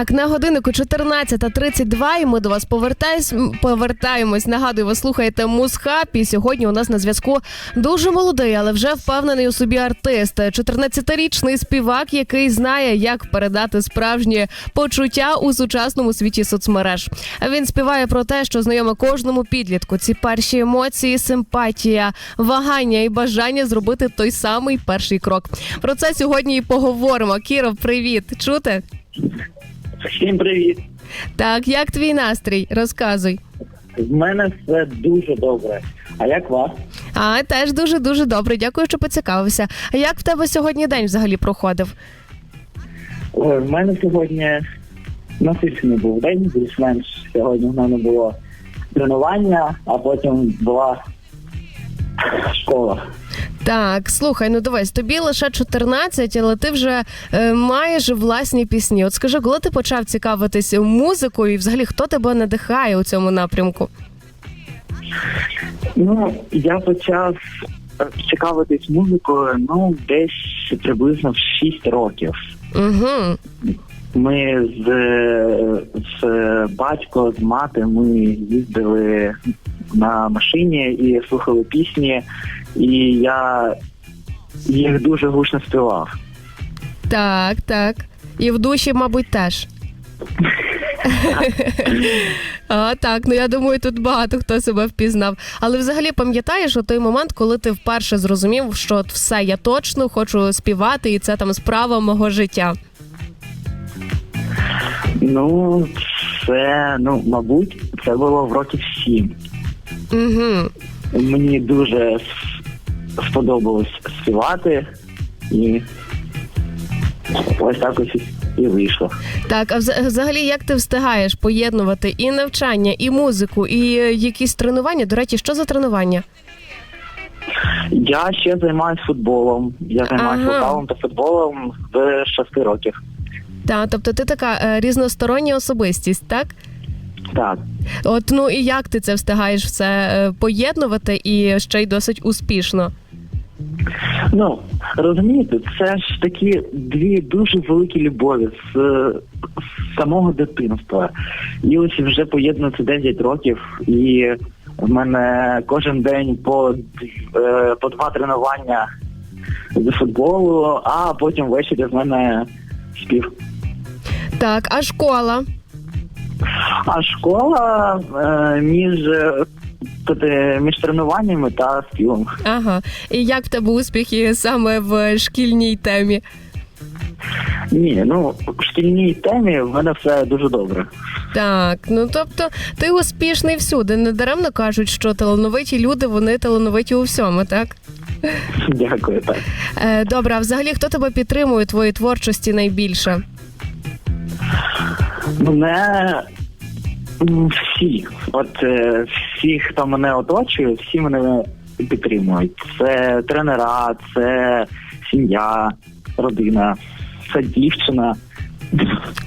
Так, на годиннику 14.32 і ми до вас повертаємось, повертаємось. Нагадую, ви слухаєте Мусхаб. І сьогодні у нас на зв'язку дуже молодий, але вже впевнений у собі артист. 14-річний співак, який знає, як передати справжнє почуття у сучасному світі соцмереж. Він співає про те, що знайоме кожному підлітку. Ці перші емоції, симпатія, вагання і бажання зробити той самий перший крок. Про це сьогодні і поговоримо. Кіров, привіт! Чути? Всім привіт! Так, як твій настрій? Розказуй. В мене все дуже добре. А як вас? А теж дуже дуже добре. Дякую, що поцікавився. А як в тебе сьогодні день взагалі проходив? Ой, в мене сьогодні насичений був день, більш-менш сьогодні в мене було тренування, а потім була школа. Так, слухай, ну дивись, тобі лише 14, але ти вже е, маєш власні пісні. От скажи, коли ти почав цікавитись музикою, і взагалі хто тебе надихає у цьому напрямку? Ну, я почав е, цікавитись музикою, ну, десь приблизно в 6 років. Угу. Ми з, е, з батько, з мати, ми їздили на машині і слухали пісні, і я їх дуже гучно співав. Так, так. І в душі, мабуть, теж. А, так, ну я думаю, тут багато хто себе впізнав. Але взагалі пам'ятаєш у той момент, коли ти вперше зрозумів, що от все, я точно хочу співати, і це там справа мого життя. Ну, це, ну, мабуть, це було в років сім. Угу. Мені дуже сподобалось співати, і ось так ось і вийшло. Так, а взагалі, як ти встигаєш поєднувати і навчання, і музику, і е, якісь тренування? До речі, що за тренування? Я ще займаюся футболом. Я займаюся Ага. вокалом та футболом з 6 років. Так, тобто ти така е, різностороння особистість, так? Так. От ну і як ти це встигаєш все е, поєднувати і ще й досить успішно? Ну, розумієте, це ж такі дві дуже великі любові з, з самого дитинства. І ось вже поєднується 9 років, і в мене кожен день по, е, по два тренування з футболу, а потім ввечері в мене спів. Так, а школа? А школа е, між, тут, між тренуваннями та співом. Ага. І як в тебе успіхи саме в шкільній темі? Ні, ну в шкільній темі в мене все дуже добре. Так, ну тобто ти успішний всюди. Недаремно кажуть, що талановиті люди вони талановиті у всьому, так? Дякую, так. Е, добре, а взагалі хто тебе підтримує у твоїй творчості найбільше? Мене всі, от е, всі, хто мене оточує, всі мене підтримують. Це тренера, це сім'я, родина, це дівчина.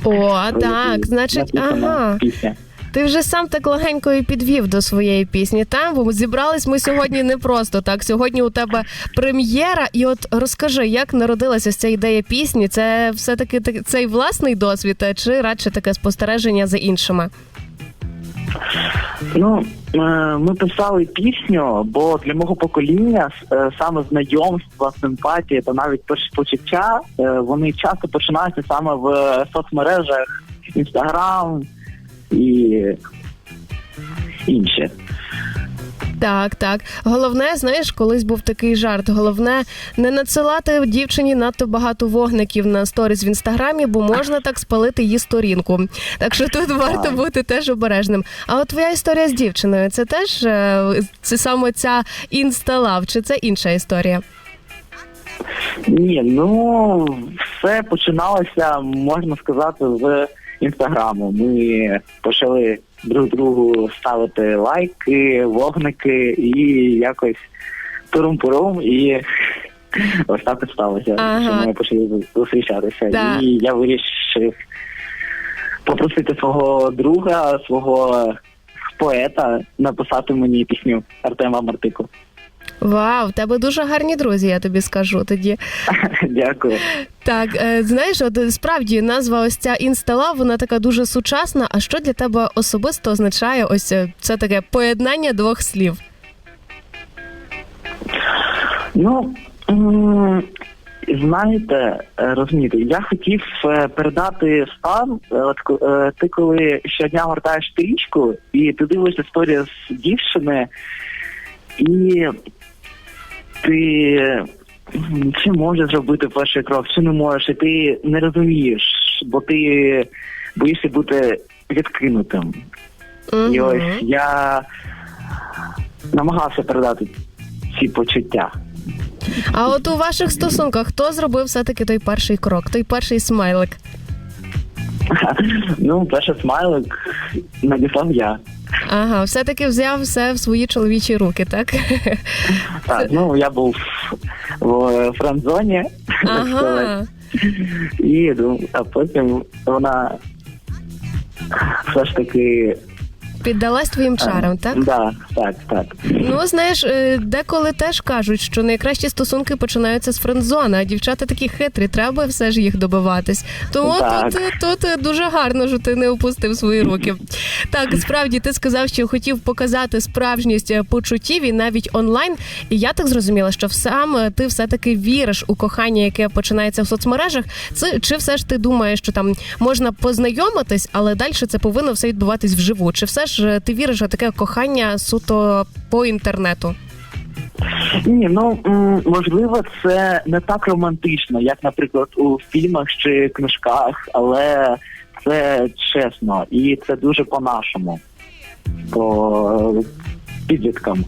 О, так, значить, ага. пісня. Ти вже сам так легенько і підвів до своєї пісні. Там бо зібрались ми сьогодні не просто так. Сьогодні у тебе прем'єра, і от розкажи, як народилася ця ідея пісні? Це все таки цей власний досвід, е, чи радше таке спостереження за іншими? Ну, е, ми писали пісню, бо для мого покоління е, саме знайомства, симпатія та навіть перші почуття е, вони часто починаються саме в соцмережах Інстаграм і інше. Так, так. Головне, знаєш, колись був такий жарт. Головне не надсилати дівчині надто багато вогників на сторіс в інстаграмі, бо можна так спалити її сторінку. Так що тут варто бути теж обережним. А от твоя історія з дівчиною, це теж е, це саме ця інсталав, чи це інша історія? Ні, ну все починалося, можна сказати, з інстаграму. Ми почали друг другу ставити лайки, вогники і якось турум-пурум, і ось так і сталося. Ага. Що ми почали зустрічатися. Да. І я вирішив попросити свого друга, свого поета написати мені пісню Артема Мартику. Вау, в тебе дуже гарні друзі, я тобі скажу тоді. Дякую. Так, е, знаєш, от е, справді назва ось ця інстала, вона така дуже сучасна. А що для тебе особисто означає ось е, це таке поєднання двох слів? Ну знаєте, розумієте, я хотів передати стан. От ти коли щодня гортаєш стрічку, і ти дивишся історію з дівчини, і ти чи можеш зробити перший крок, чи не можеш, і ти не розумієш, бо ти боїшся бути відкинутим. І ось я намагався передати ці почуття. А от у ваших стосунках хто зробив все-таки той перший крок, той перший смайлик? Ну, перший смайлик надіслав я. Ага, все-таки взяв все в свої чоловічі руки, так? Так, ну я був в френдзоні, так Ага. і ну, а потім вона все ж таки. Піддалась твоїм чарам, так? Да, так, так. Ну, знаєш, е, деколи теж кажуть, що найкращі стосунки починаються з френдзона, а дівчата такі хитрі, треба все ж їх добиватись. Тому Так. тут, е, тут е, дуже гарно, що ти не опустив свої руки. Так, справді ти сказав, що хотів показати справжність почуттів і навіть онлайн. І я так зрозуміла, що сам ти все-таки віриш у кохання, яке починається в соцмережах. Це чи все ж ти думаєш, що там можна познайомитись, але далі це повинно все відбуватись вживу? Чи все ж е, ти віриш у таке кохання суто по інтернету? Ні, ну можливо, це не так романтично, як, наприклад, у фільмах чи книжках, але це чесно і це дуже по-нашому, по підліткам.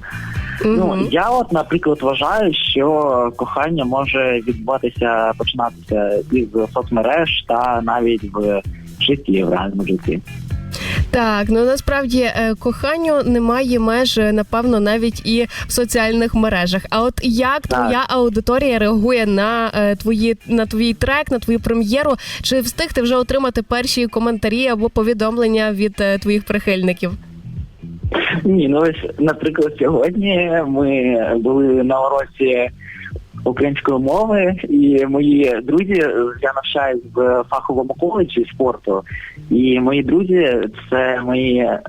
Ну я, от, наприклад, вважаю, що кохання може відбуватися, починатися із соцмереж та навіть в житті, в реальному житті. Так, ну насправді е, коханню немає меж, е, напевно, навіть і в соціальних мережах. А от як Так. твоя аудиторія реагує на е, твої на твій трек, на твою прем'єру? Чи встиг ти вже отримати перші коментарі або повідомлення від твоїх прихильників? Ні, ну ось, наприклад, сьогодні ми були на уроці української мови, і мої друзі, я навчаюсь в фаховому коледжі спорту, і мої друзі, це мої е,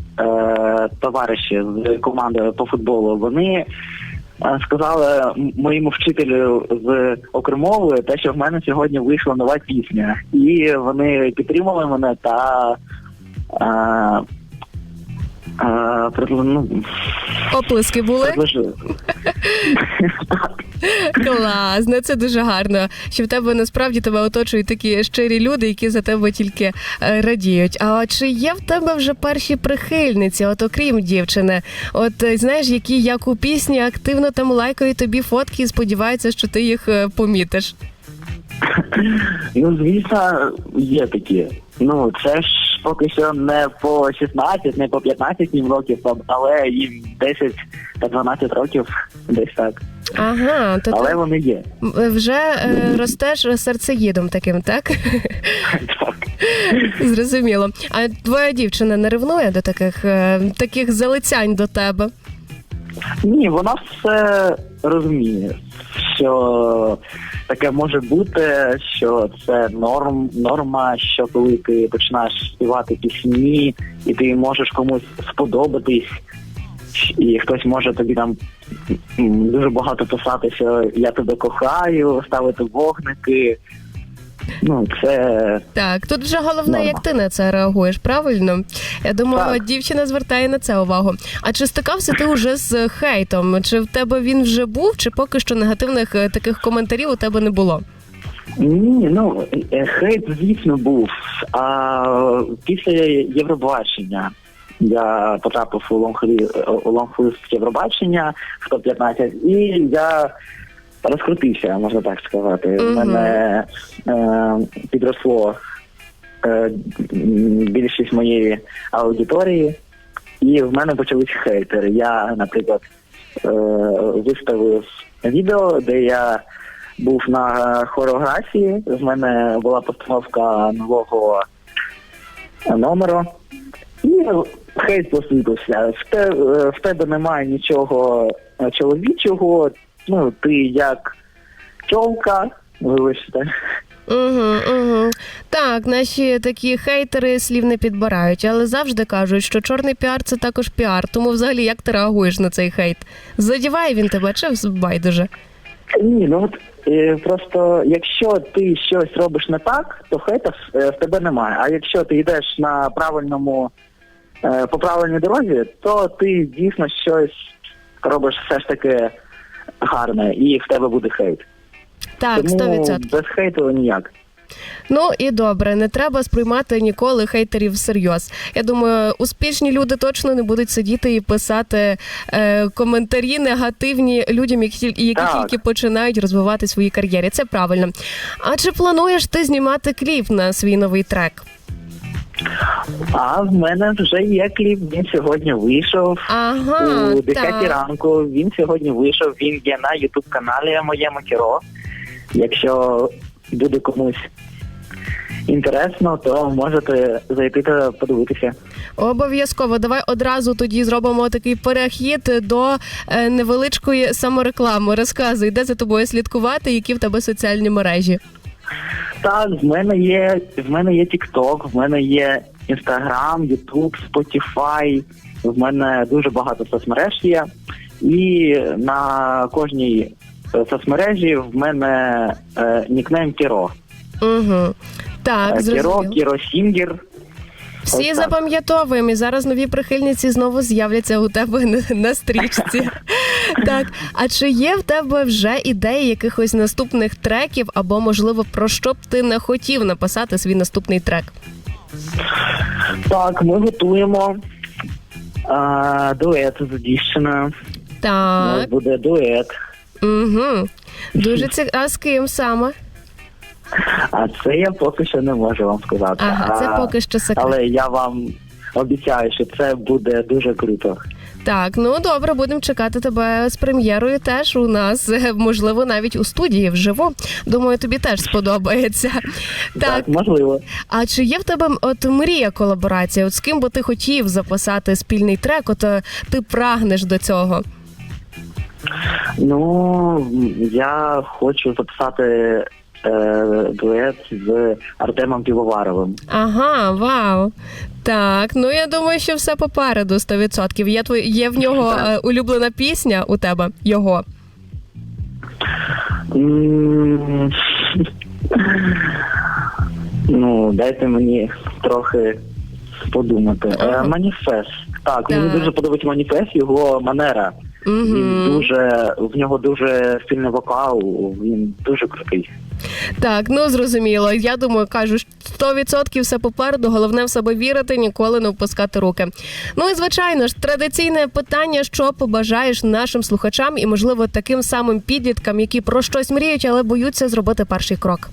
товариші з команди по футболу. Вони е, сказали моєму вчителю з окремової те, що в мене сьогодні вийшла нова пісня, і вони підтримали мене та. Е, е, ну, Оплески були предложили. клас. Ну це дуже гарно. Що в тебе насправді тебе оточують такі щирі люди, які за тебе тільки е, радіють. А чи є в тебе вже перші прихильниці, от окрім дівчини? От е, знаєш, які як у пісні активно там лайкають тобі фотки і сподіваються, що ти їх е, помітиш. Ну, звісно, є такі. Ну, це ж поки що не по 16, не по 15 їм років, але їм 10 та 12 років десь так. Ага, то Але ти вони є. вже е, ростеш серцеїдом таким, так? Так. Зрозуміло. А твоя дівчина не ревнує до таких, е, таких залицянь до тебе? Ні, вона все розуміє, що таке може бути, що це норм, норма, що коли ти починаєш співати пісні, і ти можеш комусь сподобатись, і хтось може тобі там дуже багато писати, що я тебе кохаю, ставити вогники. Ну, це Так, тут вже головне, Норма. як ти на це реагуєш, правильно? Я думаю, Так. дівчина звертає на це увагу. А чи стикався ти вже з хейтом? Чи в тебе він вже був, чи поки що негативних е, таких коментарів у тебе не було? Ні, ну е, хейт, звісно, був. А після Євробачення я потрапив у у лонгфлист Євробачення в топ-15, і я розкрутився, можна так сказати. У Мгм. мене е, підросло е, більшість моєї аудиторії, і в мене почались хейтери. Я, наприклад, е, виставив відео, де я був на хореографії. В мене була постановка нового номеру. І хейт посипався. В, те, е, в тебе немає нічого е, чоловічого, ну ти як човка, вибачте. Угу, угу. Так, наші такі хейтери слів не підбирають, але завжди кажуть, що чорний піар це також піар. Тому взагалі як ти реагуєш на цей хейт? Задіває він тебе чи байдуже? Ні, ну от е, просто якщо ти щось робиш не так, то хейта в, тебе немає. А якщо ти йдеш на правильному по правильній дорозі, то ти дійсно щось робиш все ж таки гарне, і в тебе буде хейт. Так, Тому 100%. без хейту ніяк. Ну і добре, не треба сприймати ніколи хейтерів всерйоз. Я думаю, успішні люди точно не будуть сидіти і писати е, коментарі негативні людям, які, які тільки починають розвивати свої кар'єри. Це правильно. А чи плануєш ти знімати кліп на свій новий трек? А в мене вже є кліп. Він сьогодні вийшов. Ага, у 10 так. ранку. Він сьогодні вийшов. Він є на Ютуб каналі моєму кіро. Якщо буде комусь інтересно, то можете зайти та подивитися. Обов'язково. Давай одразу тоді зробимо такий перехід до е, невеличкої самореклами. Розказуй, де за тобою слідкувати, які в тебе соціальні мережі. Так, в мене є в мене є TikTok, в мене є Instagram, YouTube, Spotify. В мене дуже багато соцмереж є. І на кожній е, соцмережі в мене е, нікнейм Кіро. Угу. Так, Е, Кіро, зрозуміло. Кіро Сінгер. Всі Ось так. запам'ятовуємо. І зараз нові прихильниці знову з'являться у тебе на, на стрічці. так. А чи є в тебе вже ідеї якихось наступних треків, або, можливо, про що б ти не хотів написати свій наступний трек? Так, ми готуємо а, дует з дівчиною. У нас буде дует. Угу. Дуже цікаво. А з ким саме? А це я поки що не можу вам сказати. Ага, це А, поки що секрет. Але я вам обіцяю, що це буде дуже круто. Так, ну добре, будемо чекати тебе з прем'єрою теж у нас, е, можливо, навіть у студії вживу. Думаю, тобі теж сподобається. Так, можливо. а чи є в тебе от мрія колаборація? От з ким би ти хотів записати спільний трек? От е, ти прагнеш до цього? Ну, я хочу записати дует з Артемом Півоваровим. Ага, вау. Так, ну я думаю, що все попереду 100%. Є твої є в нього е, улюблена пісня у тебе його. М, Ну, дайте мені трохи подумати. Е. Маніфест. Так, мені Так. дуже подобається маніфест, його манера. Він Угу. дуже в нього дуже стильний вокал, він дуже крутий. Так, ну зрозуміло. Я думаю, кажу, 100% все попереду. Головне в себе вірити, ніколи не впускати руки. Ну і звичайно ж, традиційне питання, що побажаєш нашим слухачам і, можливо, таким самим підліткам, які про щось мріють, але боються зробити перший крок.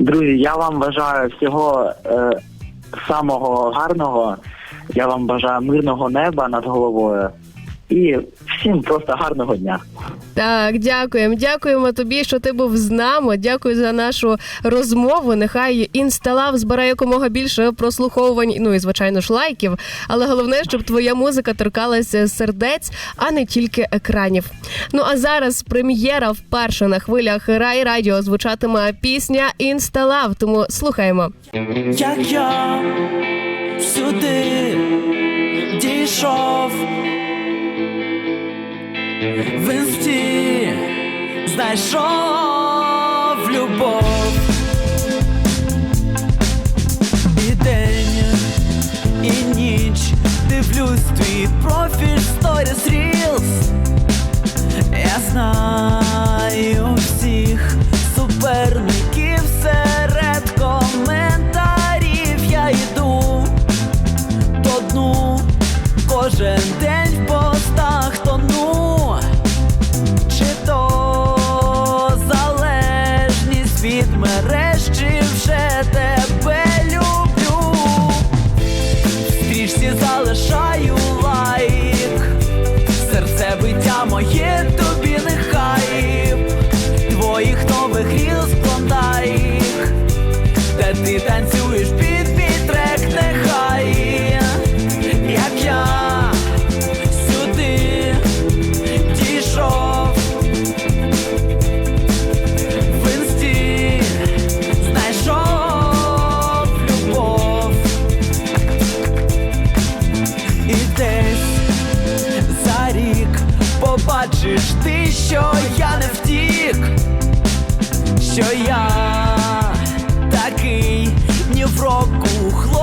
Друзі, я вам бажаю всього е, самого гарного. Я вам бажаю мирного неба над головою. І всім просто гарного дня. Так, дякуємо. Дякуємо тобі, що ти був з нами. Дякую за нашу розмову. Нехай інсталав збирає якомога більше прослуховувань, ну і звичайно ж лайків. Але головне, щоб твоя музика торкалася сердець, а не тільки екранів. Ну а зараз прем'єра вперше на хвилях Рай Радіо звучатиме пісня Інсталав. Тому слухаємо. як я всюди дійшов в інсті знайшов любов. І день, і ніч. Дивлюсь твій профіль сторіс Reels Я знаю всіх суперників ти танцюєш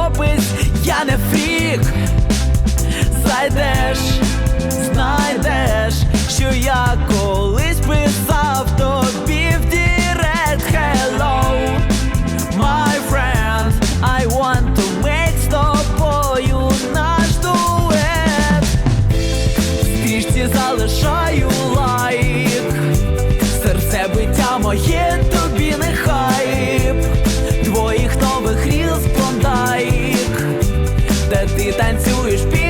хлопець, я не фрік, зайдеш, знайдеш, що я колись. Leute, die dein Zuhör spielen.